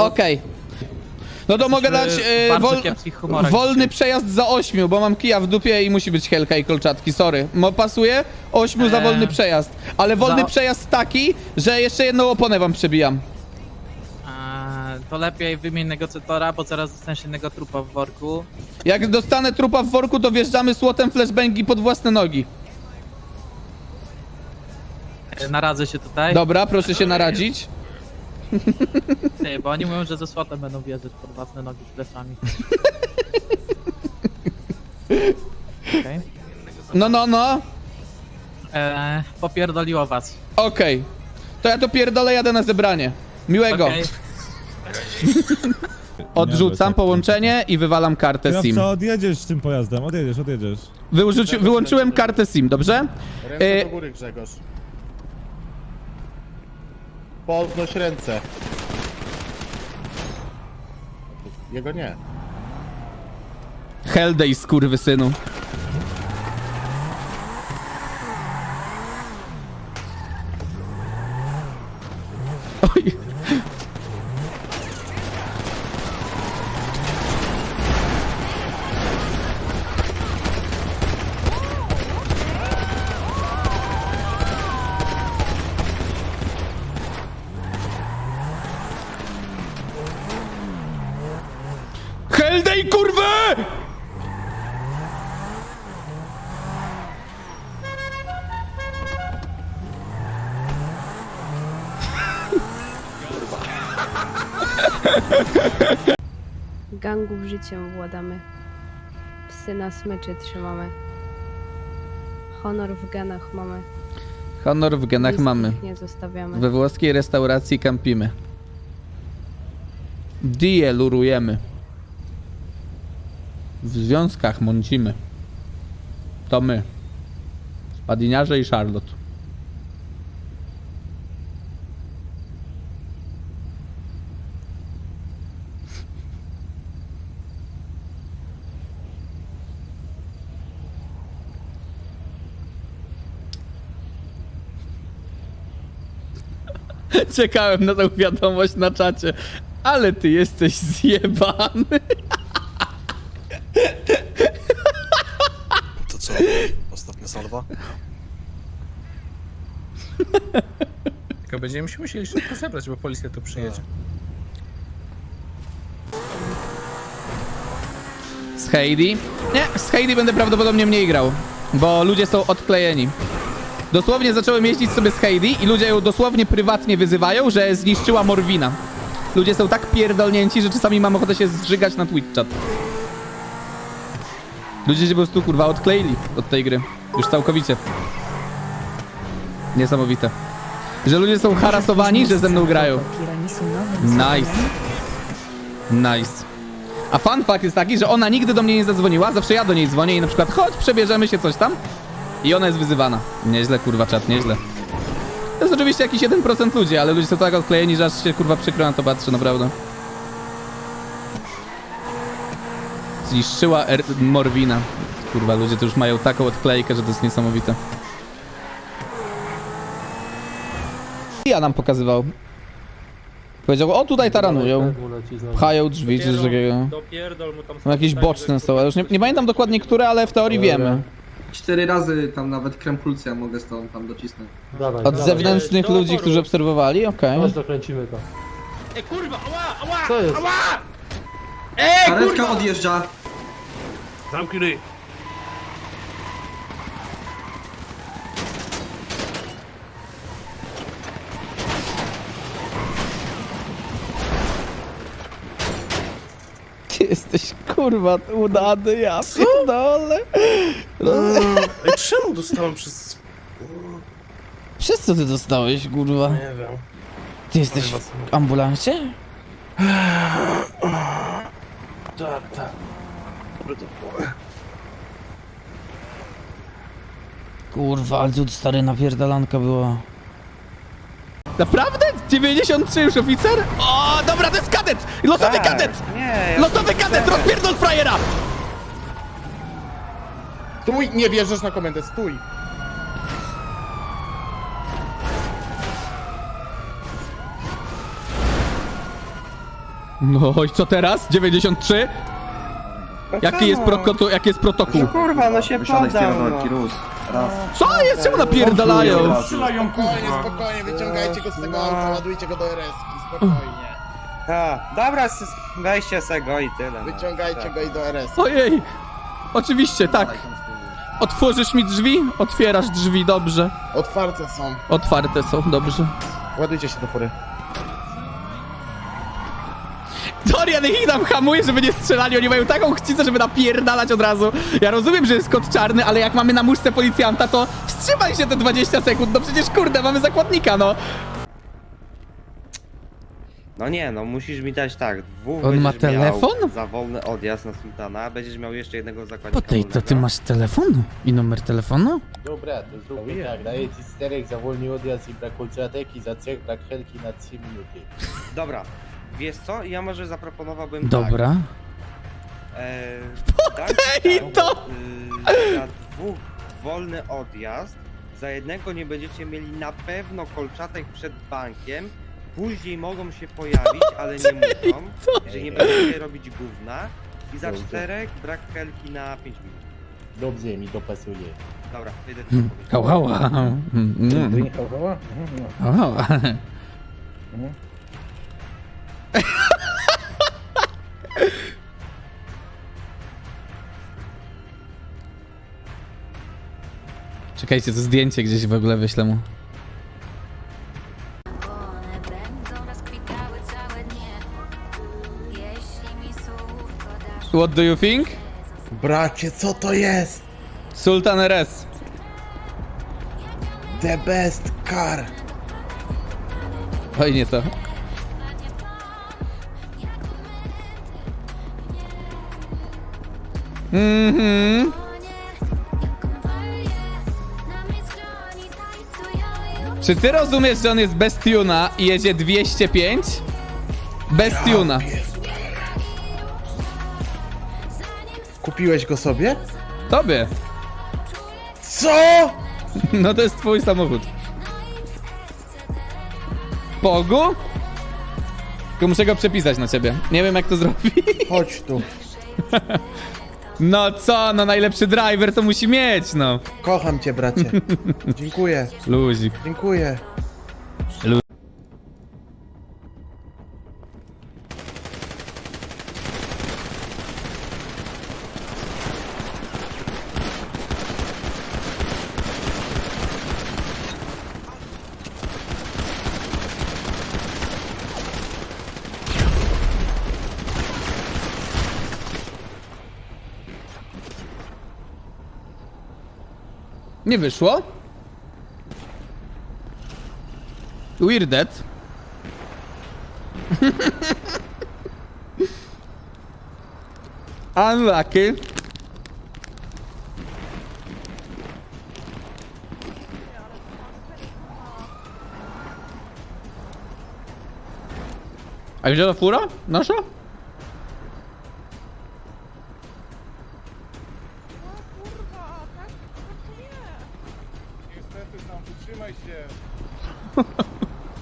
Okej. No to mogę dać w e, bardzo wol, kiepskich humorach wolny dzisiaj. przejazd za ośmiu, bo mam kija w dupie i musi być helka i kolczatki, sorry. Mo pasuje? Ośmiu za Eee, wolny przejazd. Ale wolny za- przejazd taki, że jeszcze jedną oponę wam przebijam. To lepiej wymień negocjatora, bo zaraz dostaniesz jednego trupa w worku. Jak dostanę trupa w worku, to wjeżdżamy słotem flashbangi pod własne nogi. E, Naradzę się tutaj. Dobra, proszę się naradzić. Ty, bo oni mówią, że ze słotem będą wjeżdżać pod własne nogi z plecami. Okej. No, no, no. E, Popierdoliło was. Okej. To ja to pierdolę, jadę na zebranie. Miłego. Okej. Odrzucam połączenie i wywalam kartę SIM. Kierowca, odjedziesz tym pojazdem, odjedziesz, odjedziesz. Wyłączy, wyłączyłem kartę SIM, dobrze? Ręce E, do góry, Grzegorz. Podnoś ręce. Jego nie. Hellday, skurwysynu. Oj. Hellday, kurwy! Gangów życiem władamy. Psy na smyczy trzymamy. Honor w genach mamy. Honor w genach Bliskich mamy. Nie zostawiamy. We włoskiej restauracji kampimy. Die lurujemy. W związkach mącimy. To my. Spadiniarze i Charlotte. Czekałem na tą wiadomość na czacie. Ale ty jesteś zjebany. To co? Ostatnia salwa? Tylko będziemy się musieli szybko zebrać, bo policja tu przyjedzie. Z Heidi? Nie, z Heidi będę prawdopodobnie mniej grał. Bo ludzie są odklejeni. Dosłownie zacząłem jeździć sobie z Heidi i ludzie ją dosłownie prywatnie wyzywają, że zniszczyła Morwina. Ludzie są tak pierdolnięci, że czasami mam ochotę się zżygać na Twitch chat. Ludzie się po prostu kurwa odkleili od tej gry. Już całkowicie. Niesamowite. Że ludzie są harasowani, że ze mną grają. Nice. Nice. A fun fact jest taki, że ona nigdy do mnie nie zadzwoniła, zawsze ja do niej dzwonię i na przykład chodź, przebierzemy się coś tam. I ona jest wyzywana. Nieźle, kurwa, czat, nieźle. To jest oczywiście jakiś 1% ludzi, ale ludzie są tak odklejeni, że aż się kurwa przykro na to patrzy, naprawdę. Zniszczyła er Morwina. Kurwa, ludzie to już mają taką odklejkę, że to jest niesamowite. Ja nam pokazywał. Powiedział, o tutaj taranują. Pchają drzwi, czy coś takiego. Są jakieś boczne są, ale już nie, nie pamiętam dokładnie które, ale w teorii wiemy. Cztery razy tam nawet krempulcja mogę z tą tam docisnąć. Od zewnętrznych ludzi, którzy obserwowali, okej. Karetka odjeżdża. Ty jesteś kurwa udany, ja pierdolę. Czemu dostałem przez... Przez co ty dostałeś, kurwa? Nie wiem. Ty jesteś w ambulansie? Tak, tak. Dobre to było. Kurwa, ale tu stary napierdalanka była. Naprawdę? 93 już oficer? O, dobra, to jest kadet! Losowy kadet! Nie. Losowy kadet, rozpierdol frajera! Stój, nie wjeżdżasz na komendę, stój. No i co teraz? 93? Jaki jest, jaki jest protokół? Kurwa, no się podam, no. Co jest? Czemu napierdalają? Strzelają Spokojnie, kurwa. spokojnie, wyciągajcie go z tego auta, ładujcie go do RS-ki, spokojnie. Ha, dobra, s- weźcie se go i tyle. no. Wyciągajcie go i do RS. Ojej! Oczywiście, tak. Otworzysz mi drzwi? Otwierasz drzwi, dobrze. Otwarte są. Otwarte są, dobrze. Ładujcie się do fury. Dorian ich tam hamuje, żeby nie strzelali. Oni mają taką chcicę, żeby napierdalać od razu. Ja rozumiem, że jest kod czarny, ale jak mamy na muszce policjanta, to wstrzymaj się te 20 sekund. No przecież kurde, mamy zakładnika, no. No nie, no musisz mi dać tak. Dwóch On ma miał telefon? Za wolny odjazd na sultana, będziesz miał jeszcze jednego zakładnika. Potej, to ty masz telefon? I numer telefonu? Dobra, to zróbmy tak. Daję ci czterech za wolny odjazd i brak ultratek i za trzech brak helki na 3 minuty. Dobra, wiesz co? Ja może zaproponowałbym tak. Dobra. E, Potej, to! Y, za dwóch wolny odjazd, za jednego nie będziecie mieli na pewno kolczatek przed bankiem, później mogą się pojawić, ale nie muszą, że nie będziecie robić gówna i za Dobrze. czterech brak helki na 5 minut. Dobrze mi to pasuje. Dobra, wyjdę ci Hmm. powiedzieć. Hał, hał, hał. Mm. Hał, hał. Czekajcie, to zdjęcie gdzieś w ogóle wyślę mu. What do you think? Bracie, co to jest? Sultan RS. The best car. Oj, nie to. Mhm. Czy ty rozumiesz, że on jest bez tuna i jedzie 205? Bez tuna. Kupiłeś go sobie? Tobie. Co? No to jest twój samochód. Pogu? Tylko muszę go przepisać na ciebie. Nie wiem jak to zrobić. Chodź tu. No co, no najlepszy driver to musi mieć, no. Kocham cię, bracie. Dziękuję, Luzik. dziękuję. Nie wyszło? Weirded. Unlucky. A gdzie ta fura? Nasza?